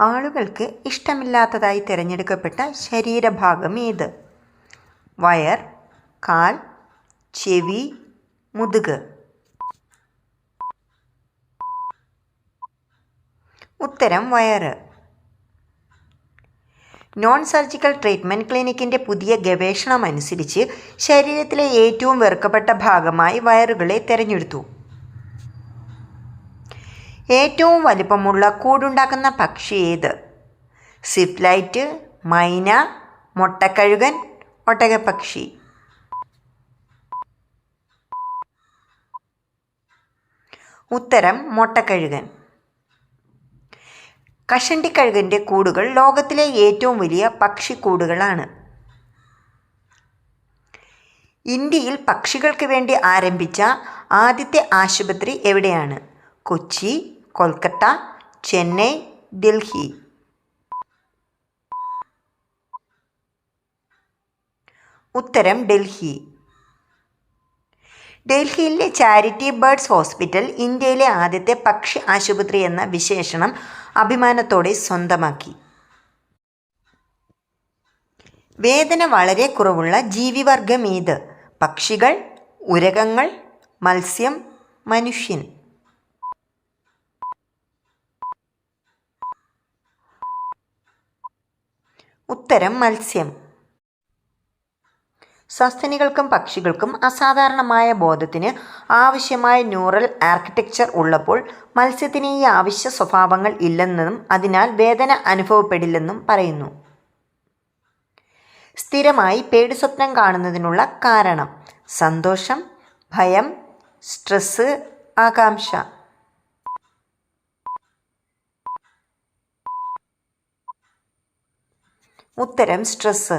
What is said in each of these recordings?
ആളുകൾക്ക് ഇഷ്ടമില്ലാത്തതായി തിരഞ്ഞെടുക്കപ്പെട്ട ശരീരഭാഗം ഏത്? വയർ കാൽ ചെവി മുതുക്. ഉത്തരം വയറ്. നോൺ സർജിക്കൽ ട്രീറ്റ്മെന്റ് ക്ലിനിക്കിന്റെ പുതിയ ഗവേഷണം ഗവേഷണമനുസരിച്ച് ശരീരത്തിലെ ഏറ്റവും വെറുക്കപ്പെട്ട ഭാഗമായി വയറുകളെ തിരഞ്ഞെടുത്തു. ഏറ്റവും വലിപ്പമുള്ള കൂടുണ്ടാക്കുന്ന പക്ഷി ഏത്? സിഫ്ലൈറ്റ് മൈന മുട്ടക്കഴുകൻ ഒട്ടകപ്പക്ഷി. ഉത്തരം മുട്ടക്കഴുകൻ. കഷണ്ടിക്കഴുകന്റെ കൂടുകൾ ലോകത്തിലെ ഏറ്റവും വലിയ പക്ഷിക്കൂടുകളാണ്. ഇന്ത്യയിൽ പക്ഷികൾക്ക് വേണ്ടി ആരംഭിച്ച ആദ്യത്തെ ആശുപത്രി എവിടെയാണ്? കൊച്ചി കൊൽക്കത്ത ചെന്നൈ ഡൽഹി. ഉത്തരം ഡൽഹി. ഡൽഹിയിലെ ചാരിറ്റി ബേർഡ്സ് ഹോസ്പിറ്റൽ ഇന്ത്യയിലെ ആദ്യത്തെ പക്ഷി ആശുപത്രി എന്ന വിശേഷണം അഭിമാനത്തോടെ സ്വന്തമാക്കി. വേദന വളരെ കുറവുള്ള ജീവിവർഗം ഏത്? പക്ഷികൾ ഉരകങ്ങൾ മത്സ്യം മനുഷ്യൻ. ഉത്തരം മത്സ്യം. സസ്തനികൾക്കും പക്ഷികൾക്കും അസാധാരണമായ ബോധത്തിന് ആവശ്യമായ ന്യൂറൽ ആർക്കിടെക്ചർ ഉള്ളപ്പോൾ മത്സ്യത്തിന് ഈ ആവശ്യ സ്വഭാവങ്ങൾ ഇല്ലെന്നും അതിനാൽ വേദന അനുഭവപ്പെടില്ലെന്നും പറയുന്നു. സ്ഥിരമായി പേടി സ്വപ്നം കാണുന്നതിനുള്ള കാരണം സന്തോഷം ഭയം സ്ട്രെസ് ആകാംക്ഷ. ഉത്തരം സ്ട്രെസ്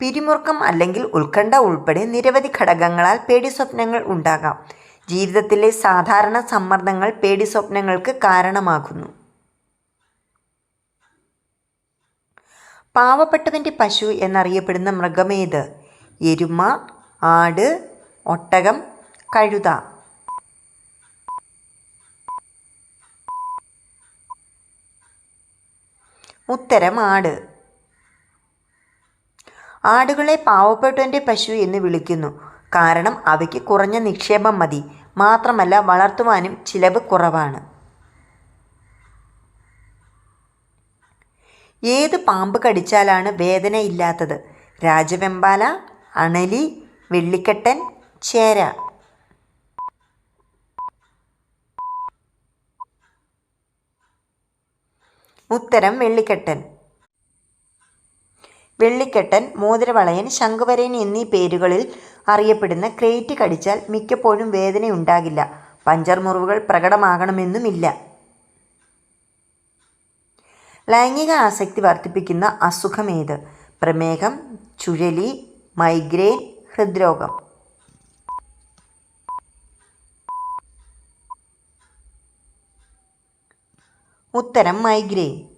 പിരിമുറുക്കം അല്ലെങ്കിൽ ഉത്കണ്ഠ ഉൾപ്പെടെ നിരവധി ഘടകങ്ങളാൽ പേടി സ്വപ്നങ്ങൾ ഉണ്ടാകാം. ജീവിതത്തിലെ സാധാരണ സമ്മർദ്ദങ്ങൾ പേടി സ്വപ്നങ്ങൾക്ക് കാരണമാകുന്നു. പാവപ്പെട്ടവന്റെ പശു എന്നറിയപ്പെടുന്ന മൃഗമേത് എരുമ ആട് ഒട്ടകം കഴുത. ഉത്തരം ആട് ആടുകളെ പാവപ്പെട്ടവന്റെ പശു എന്ന് വിളിക്കുന്നു. കാരണം അവയ്ക്ക് കുറഞ്ഞ നിക്ഷേപം മതി. മാത്രമല്ല വളർത്തുവാനും ചിലവ് കുറവാണ്. ഏത് പാമ്പ് കടിച്ചാലാണ് വേദന ഇല്ലാത്തത്? രാജവെമ്പാല അണലി വെള്ളിക്കെട്ടൻ ചേര. ഉത്തരം വെള്ളിക്കെട്ടൻ. വെള്ളിക്കെട്ടൻ മോതിരവളയൻ ശംഖുവരയൻ എന്നീ പേരുകളിൽ അറിയപ്പെടുന്ന ക്രേറ്റ് കടിച്ചാൽ മിക്കപ്പോഴും വേദനയുണ്ടാകില്ല. പഞ്ചർ മുറിവുകൾ പ്രകടമാകണമെന്നുമില്ല. ലൈംഗിക ആസക്തി വർദ്ധിപ്പിക്കുന്ന അസുഖമേത് പ്രമേഹം ചുഴലി മൈഗ്രെയിൻ ഹൃദ്രോഗം. ഉത്തരം മൈഗ്രെയിൻ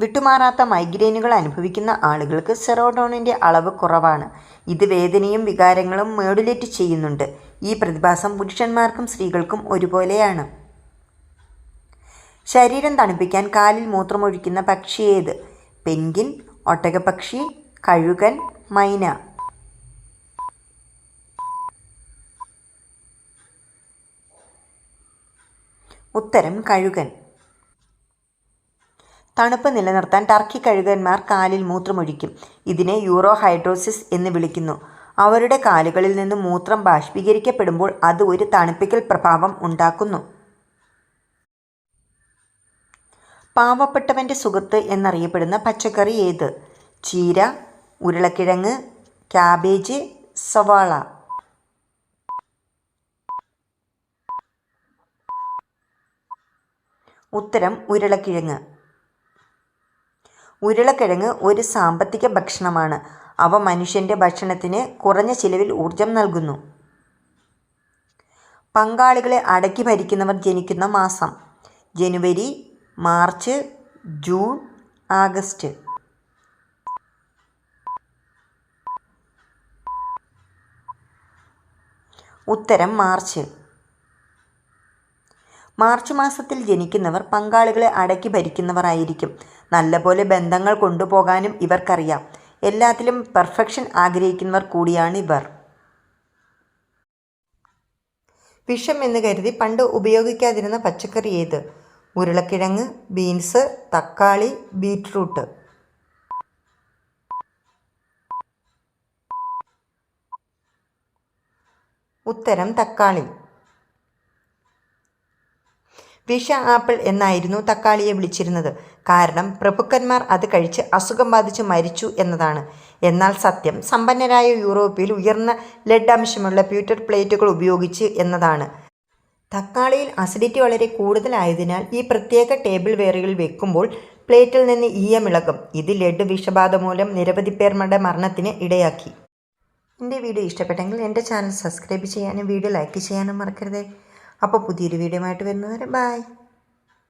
വിട്ടുമാറാത്ത മൈഗ്രെയിനുകൾ അനുഭവിക്കുന്ന ആളുകൾക്ക് സെറോട്ടോണിന്റെ അളവ് കുറവാണ്. ഇത് വേദനയും വികാരങ്ങളും മോഡുലേറ്റ് ചെയ്യുന്നുണ്ട്. ഈ പ്രതിഭാസം പുരുഷന്മാർക്കും സ്ത്രീകൾക്കും ഒരുപോലെയാണ്. ശരീരം തണുപ്പിക്കാൻ കാലിൽ മൂത്രമൊഴിക്കുന്ന പക്ഷി ഏത്? പെൻഗിൻ ഒട്ടകപ്പക്ഷി കഴുകൻ മൈന. ഉത്തരം കഴുകൻ. തണുപ്പ് നിലനിർത്താൻ ടർക്കി കഴുകന്മാർ കാലിൽ മൂത്രമൊഴിക്കും. ഇതിനെ യൂറോഹൈഡ്രോസിസ് എന്ന് വിളിക്കുന്നു. അവരുടെ കാലുകളിൽ നിന്ന് മൂത്രം ബാഷ്പീകരിക്കപ്പെടുമ്പോൾ അത് ഒരു തണുപ്പിക്കൽ പ്രഭാവം ഉണ്ടാക്കുന്നു. പാവപ്പെട്ടവന്റെ സുഹൃത്ത് എന്നറിയപ്പെടുന്ന പച്ചക്കറി ഏത്? ചീര ഉരുളക്കിഴങ്ങ് ക്യാബേജ് സവാള. ഉത്തരം ഉരുളക്കിഴങ്ങ്. ഉരുളക്കിഴങ്ങ് ഒരു സാമ്പത്തിക ഭക്ഷണമാണ്. അവ മനുഷ്യന്റെ ഭക്ഷണത്തിന് കുറഞ്ഞ ചിലവിൽ ഊർജം നൽകുന്നു. പങ്കാളികളെ അടക്കി ഭരിക്കുന്നവർ ജനിക്കുന്ന മാസം. ജനുവരി മാർച്ച് ജൂൺ ആഗസ്റ്റ്. ഉത്തരം മാർച്ച്. മാർച്ച് മാസത്തിൽ ജനിക്കുന്നവർ പങ്കാളികളെ അടക്കി ഭരിക്കുന്നവരായിരിക്കും. നല്ലപോലെ ബന്ധങ്ങൾ കൊണ്ടുപോകാനും ഇവർക്കറിയാം. എല്ലാത്തിലും പെർഫെക്ഷൻ ആഗ്രഹിക്കുന്നവർ കൂടിയാണ് ഇവർ. വിഷം എന്ന് കരുതി പണ്ട് ഉപയോഗിക്കാതിരുന്ന പച്ചക്കറി ഏത്? ഉരുളക്കിഴങ്ങ് ബീൻസ് തക്കാളി ബീറ്റ്റൂട്ട്. ഉത്തരം തക്കാളി. വിഷ ആപ്പിൾ എന്നായിരുന്നു തക്കാളിയെ വിളിച്ചിരുന്നത്. കാരണം പ്രഭുക്കന്മാർ അത് കഴിച്ച് അസുഖം ബാധിച്ച് മരിച്ചു എന്നതാണ്. എന്നാൽ സത്യം സമ്പന്നരായ യൂറോപ്പിൽ ഉയർന്ന ലെഡ് അംശമുള്ള പ്യൂറ്റർ പ്ലേറ്റുകൾ ഉപയോഗിച്ച് എന്നതാണ്. തക്കാളിയിൽ അസിഡിറ്റി വളരെ കൂടുതലായതിനാൽ ഈ പ്രത്യേക ടേബിൾ വെയറുകൾ വെക്കുമ്പോൾ പ്ലേറ്റിൽ നിന്ന് ഈയമിളകും ഇത് ലെഡ് വിഷബാധ മൂലം നിരവധി പേരുടെ മരണത്തിന് ഇടയാക്കി. എന്റെ വീഡിയോ ഇഷ്ടപ്പെട്ടെങ്കിൽ എന്റെ ചാനൽ സബ്സ്ക്രൈബ് ചെയ്യാനും വീഡിയോ ലൈക്ക് ചെയ്യാനും മറക്കരുതേ. അപ്പോൾ പുതിയൊരു വീഡിയോ ആയിട്ട് വരുന്നവരെ ബായ്